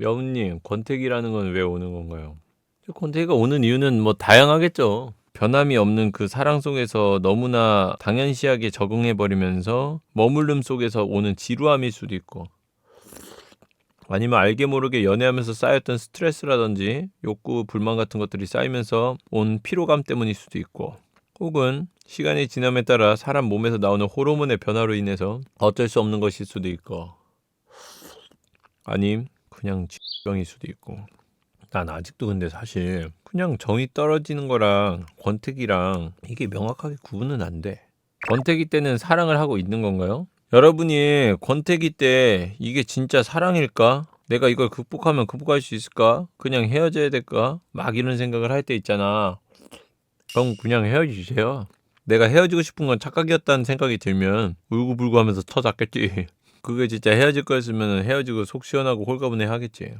여우님, 권태기라는 건 왜 오는 건가요? 권태기가 오는 이유는 뭐 다양하겠죠. 변함이 없는 그 사랑 속에서 너무나 당연시하게 적응해버리면서 머물름 속에서 오는 지루함일 수도 있고 아니면 알게 모르게 연애하면서 쌓였던 스트레스라든지 욕구, 불만 같은 것들이 쌓이면서 온 피로감 때문일 수도 있고 혹은 시간이 지남에 따라 사람 몸에서 나오는 호르몬의 변화로 인해서 어쩔 수 없는 것일 수도 있고 아님 그냥 X병일 수도 있고 난 아직도 근데 사실 그냥 정이 떨어지는 거랑 권태기랑 이게 명확하게 구분은 안 돼. 권태기 때는 사랑을 하고 있는 건가요? 여러분이 권태기 때 이게 진짜 사랑일까? 내가 이걸 극복하면 극복할 수 있을까? 그냥 헤어져야 될까? 막 이런 생각을 할 때 있잖아. 그럼 그냥 헤어지세요. 내가 헤어지고 싶은 건 착각이었다는 생각이 들면 울고불고 하면서 터잡겠지. 그게 진짜 헤어질 거였으면 헤어지고 속 시원하고 홀가분해 하겠지.